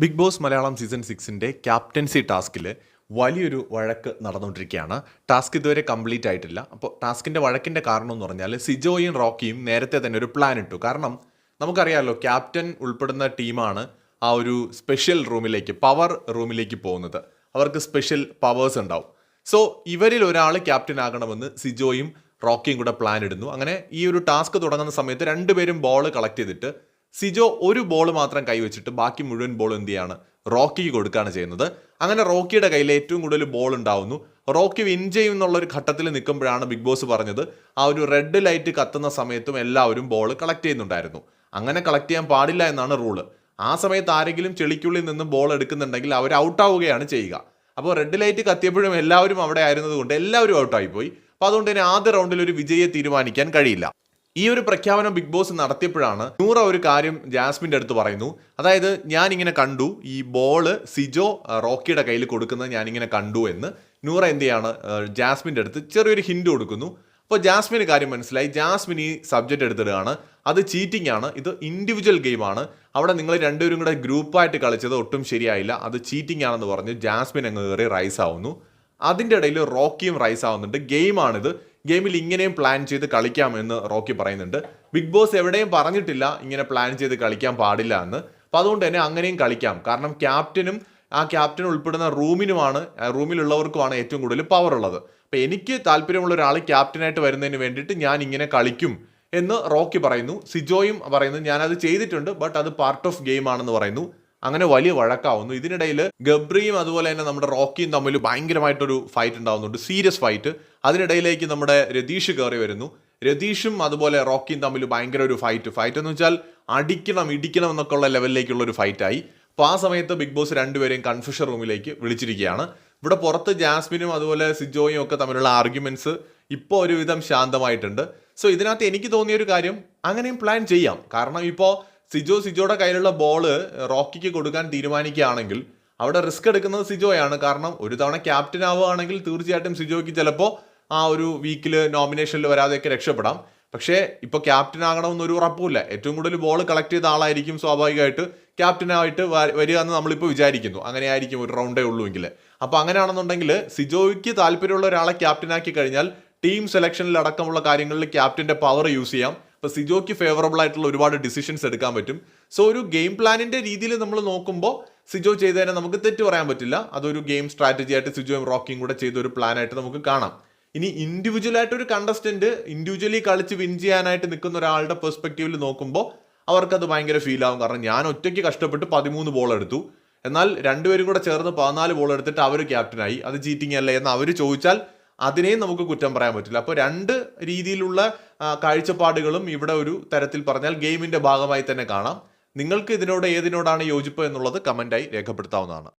Big Boss Malayalam season സിക്സിന്റെ captaincy ടാസ്കിൽ വലിയൊരു വഴക്ക് നടന്നുകൊണ്ടിരിക്കുകയാണ്. ടാസ്ക് ഇതുവരെ കംപ്ലീറ്റ് ആയിട്ടില്ല. അപ്പോൾ ടാസ്കിന്റെ വഴക്കിന്റെ കാരണം എന്ന് പറഞ്ഞാൽ സിജോയും റോക്കിയും നേരത്തെ തന്നെ ഒരു പ്ലാൻ ഇട്ടു. കാരണം നമുക്കറിയാമല്ലോ ക്യാപ്റ്റൻ ഉൾപ്പെടുന്ന ടീമാണ് ആ ഒരു സ്പെഷ്യൽ റൂമിലേക്ക് പവർ റൂമിലേക്ക് പോകുന്നത്. അവർക്ക് സ്പെഷ്യൽ പവേഴ്സ് ഉണ്ടാവും. സോ ഇവരിൽ ഒരാൾ ക്യാപ്റ്റൻ ആകണമെന്ന് സിജോയും റോക്കിയും കൂടെ പ്ലാൻ ഇടുന്നു. അങ്ങനെ ഈ ഒരു ടാസ്ക് തുടങ്ങുന്ന സമയത്ത് രണ്ടുപേരും ബോൾ കളക്ട് ചെയ്തിട്ട് സിജോ ഒരു ബോൾ മാത്രം കൈവച്ചിട്ട് ബാക്കി മുഴുവൻ ബോൾ എന്ത് ചെയ്യാണ്? റോക്കിക്ക് കൊടുക്കുകയാണ് ചെയ്യുന്നത്. അങ്ങനെ റോക്കിയുടെ കയ്യിൽ ഏറ്റവും കൂടുതൽ ബോൾ ഉണ്ടാവുന്നു. റോക്കി വിൻ ചെയ്യും എന്നുള്ള ഒരു ഘട്ടത്തിൽ നിൽക്കുമ്പോഴാണ് ബിഗ് ബോസ് പറഞ്ഞത്. ആ ഒരു റെഡ് ലൈറ്റ് കത്തുന്ന സമയത്തും എല്ലാവരും ബോൾ കളക്ട് ചെയ്യുന്നുണ്ടായിരുന്നു. അങ്ങനെ കളക്ട് ചെയ്യാൻ പാടില്ല എന്നാണ് റൂൾ. ആ സമയത്ത് ആരെങ്കിലും ചെളിക്കുള്ളിൽ നിന്ന് ബോൾ എടുക്കുന്നുണ്ടെങ്കിൽ അവർ ഔട്ടാവുകയാണ് ചെയ്യുക. അപ്പോൾ റെഡ് ലൈറ്റ് കത്തിയപ്പോഴും എല്ലാവരും അവിടെ ആയിരുന്നതുകൊണ്ട് എല്ലാവരും ഔട്ടായിപ്പോയി അപ്പോൾ അതുകൊണ്ട് തന്നെ ആദ്യ റൗണ്ടിൽ ഒരു വിജയെ തീരുമാനിക്കാൻ കഴിയില്ല. ഈ ഒരു പ്രഖ്യാപനം ബിഗ് ബോസ് നടത്തിയപ്പോഴാണ് നൂറ ഒരു കാര്യം ജാസ്മിന്റെ അടുത്ത് പറയുന്നു. അതായത് ഞാൻ ഇങ്ങനെ കണ്ടു ഈ ബോൾ സിജോ റോക്കിയുടെ കയ്യിൽ കൊടുക്കുന്നത് ഞാനിങ്ങനെ കണ്ടു എന്ന് നൂറ എന്ത് ചെയ്യാണ് ജാസ്മിന്റെ അടുത്ത് ചെറിയൊരു ഹിൻഡ് കൊടുക്കുന്നു. അപ്പോൾ ജാസ്മിന് കാര്യം മനസ്സിലായി. ജാസ്മിൻ ഈ സബ്ജക്റ്റ് എടുത്തിടുകയാണ്. അത് ചീറ്റിംഗ് ആണ്. ഇത് ഇൻഡിവിജ്വൽ ഗെയിമാണ് അവിടെ നിങ്ങൾ രണ്ടുപേരും കൂടെ ഗ്രൂപ്പായിട്ട് കളിച്ചത് ഒട്ടും ശരിയായില്ല. അത് ചീറ്റിംഗ് ആണെന്ന് പറഞ്ഞ് ജാസ്മിൻ അങ്ങ് കയറി റൈസ് ആവുന്നു. അതിന്റെ ഇടയിൽ റോക്കിയും റൈസ് ആവുന്നുണ്ട്. ഗെയിമാണിത് ഗെയിമിൽ ഇങ്ങനെയും പ്ലാൻ ചെയ്ത് കളിക്കാമെന്ന് റോക്കി പറയുന്നുണ്ട്. ബിഗ് ബോസ് എവിടെയും പറഞ്ഞിട്ടില്ല ഇങ്ങനെ പ്ലാൻ ചെയ്ത് കളിക്കാൻ പാടില്ല എന്ന്. അപ്പോൾ അതുകൊണ്ട് തന്നെ അങ്ങനെയും കളിക്കാം. കാരണം ക്യാപ്റ്റനും ആ ക്യാപ്റ്റൻ ഉൾപ്പെടുന്ന റൂമിനുമാണ് റൂമിലുള്ളവർക്കുമാണ് ഏറ്റവും കൂടുതൽ പവർ ഉള്ളത്. അപ്പോൾ എനിക്ക് താല്പര്യമുള്ള ഒരാൾ ക്യാപ്റ്റനായിട്ട് വരുന്നതിന് വേണ്ടിയിട്ട് ഞാൻ ഇങ്ങനെ കളിക്കും എന്ന് റോക്കി പറയുന്നു. സിജോയും പറയുന്നു ഞാനത് ചെയ്തിട്ടുണ്ട് ബട്ട് അത് പാർട്ട് ഓഫ് ഗെയിം ആണെന്ന് പറയുന്നു. അങ്ങനെ വലിയ വഴക്കാവുന്നു. ഇതിനിടയിൽ ഗബ്രിയും അതുപോലെ തന്നെ നമ്മുടെ റോക്കിയും തമ്മിൽ ഭയങ്കരമായിട്ടൊരു ഫൈറ്റ് ഉണ്ടാവുന്നുണ്ട്. സീരിയസ് ഫൈറ്റ് അതിനിടയിലേക്ക് നമ്മുടെ രതീഷ് കയറി വരുന്നു. രതീഷും അതുപോലെ റോക്കിയും തമ്മിൽ ഭയങ്കര ഒരു ഫൈറ്റ് ഫൈറ്റ് എന്ന് വെച്ചാൽ അടിക്കണം ഇടിക്കണം എന്നൊക്കെ ഉള്ള ലെവലിലേക്കുള്ള ഒരു ഫൈറ്റായി അപ്പോൾ ആ സമയത്ത് ബിഗ് ബോസ് രണ്ടുപേരെയും കൺഫ്യൂഷൻ റൂമിലേക്ക് വിളിച്ചിരിക്കുകയാണ്. ഇവിടെ പുറത്ത് ജാസ്മിനും അതുപോലെ സിജോയും ഒക്കെ തമ്മിലുള്ള ആർഗ്യുമെന്റ്സ് ഇപ്പോൾ ഒരുവിധം ശാന്തമായിട്ടുണ്ട്. സോ ഇതിനകത്ത് എനിക്ക് തോന്നിയ ഒരു കാര്യം അങ്ങനെയും പ്ലാൻ ചെയ്യാം. കാരണം ഇപ്പോൾ സിജോ സിജോയുടെ കയ്യിലുള്ള ബോൾ റോക്കിക്ക് കൊടുക്കാൻ തീരുമാനിക്കുകയാണെങ്കിൽ അവിടെ റിസ്ക് എടുക്കുന്നത് സിജോയാണ്. കാരണം ഒരു തവണ ക്യാപ്റ്റൻ ആവുകയാണെങ്കിൽ തീർച്ചയായിട്ടും സിജോയ്ക്ക് ചിലപ്പോൾ ആ ഒരു വീക്കിൽ നോമിനേഷനിൽ വരാതെയൊക്കെ രക്ഷപ്പെടാം. പക്ഷേ ഇപ്പോൾ ക്യാപ്റ്റൻ ആകണമെന്നൊരു ഉറപ്പുമില്ല. ഏറ്റവും കൂടുതൽ ബോൾ കളക്ട് ചെയ്ത ആളായിരിക്കും സ്വാഭാവികമായിട്ട് ക്യാപ്റ്റനായിട്ട് വരിക എന്ന് നമ്മളിപ്പോൾ വിചാരിക്കുന്നു. അങ്ങനെ ആയിരിക്കും ഒരു റൗണ്ടേ ഉള്ളൂവെങ്കിൽ അപ്പോൾ അങ്ങനെയാണെന്നുണ്ടെങ്കിൽ സിജോയ്ക്ക് താല്പര്യമുള്ള ഒരാളെ ക്യാപ്റ്റനാക്കി കഴിഞ്ഞാൽ ടീം സെലക്ഷനിൽ അടക്കമുള്ള കാര്യങ്ങളിൽ ക്യാപ്റ്റന്റെ പവർ യൂസ് ചെയ്യാം. ഇപ്പോൾ സിജോയ്ക്ക് ഫേവറബിൾ ആയിട്ടുള്ള ഒരുപാട് ഡിസിഷൻസ് എടുക്കാൻ പറ്റും. സോ ഒരു ഗെയിം പ്ലാനിന്റെ രീതിയിൽ നമ്മൾ നോക്കുമ്പോൾ സിജോ ചെയ്തതിനെ നമുക്ക് തെറ്റ് പറയാൻ പറ്റില്ല. അതൊരു ഗെയിം സ്ട്രാറ്റജി ആയിട്ട് സിജോയും റോക്കിയും കൂടെ ചെയ്ത ഒരു പ്ലാനായിട്ട് നമുക്ക് കാണാം. ഇനി ഇൻഡിവിജ്വൽ ആയിട്ട് ഒരു കണ്ടസ്റ്റന്റ് ഇൻഡിവിജ്വലി കളിച്ച് വിൻ ചെയ്യാനായിട്ട് നിൽക്കുന്ന ഒരാളുടെ പെർസ്പെക്റ്റീവിൽ നോക്കുമ്പോൾ അവർക്കത് ഭയങ്കര ഫീൽ ആവും. കാരണം ഞാൻ ഒറ്റയ്ക്ക് കഷ്ടപ്പെട്ട് പതിമൂന്ന് ബോൾ എടുത്തു. എന്നാൽ രണ്ടുപേരും കൂടെ ചേർന്ന് പതിനാല് ബോൾ എടുത്തിട്ട് അവർ ക്യാപ്റ്റനായി അത് ചീറ്റിംഗ് അല്ലേ എന്ന് അവർ ചോദിച്ചാൽ അതിനെയും നമുക്ക് കുറ്റം പറയാൻ പറ്റില്ല. അപ്പോൾ രണ്ട് രീതിയിലുള്ള കാഴ്ചപ്പാടുകളും ഇവിടെ ഒരു തരത്തിൽ പറഞ്ഞാൽ ഗെയിമിന്റെ ഭാഗമായി തന്നെ കാണാം. നിങ്ങൾക്ക് ഇതിനോട് ഏതിനോടാണ് യോജിപ്പ് എന്നുള്ളത് കമന്റായി രേഖപ്പെടുത്താവുന്നതാണ്.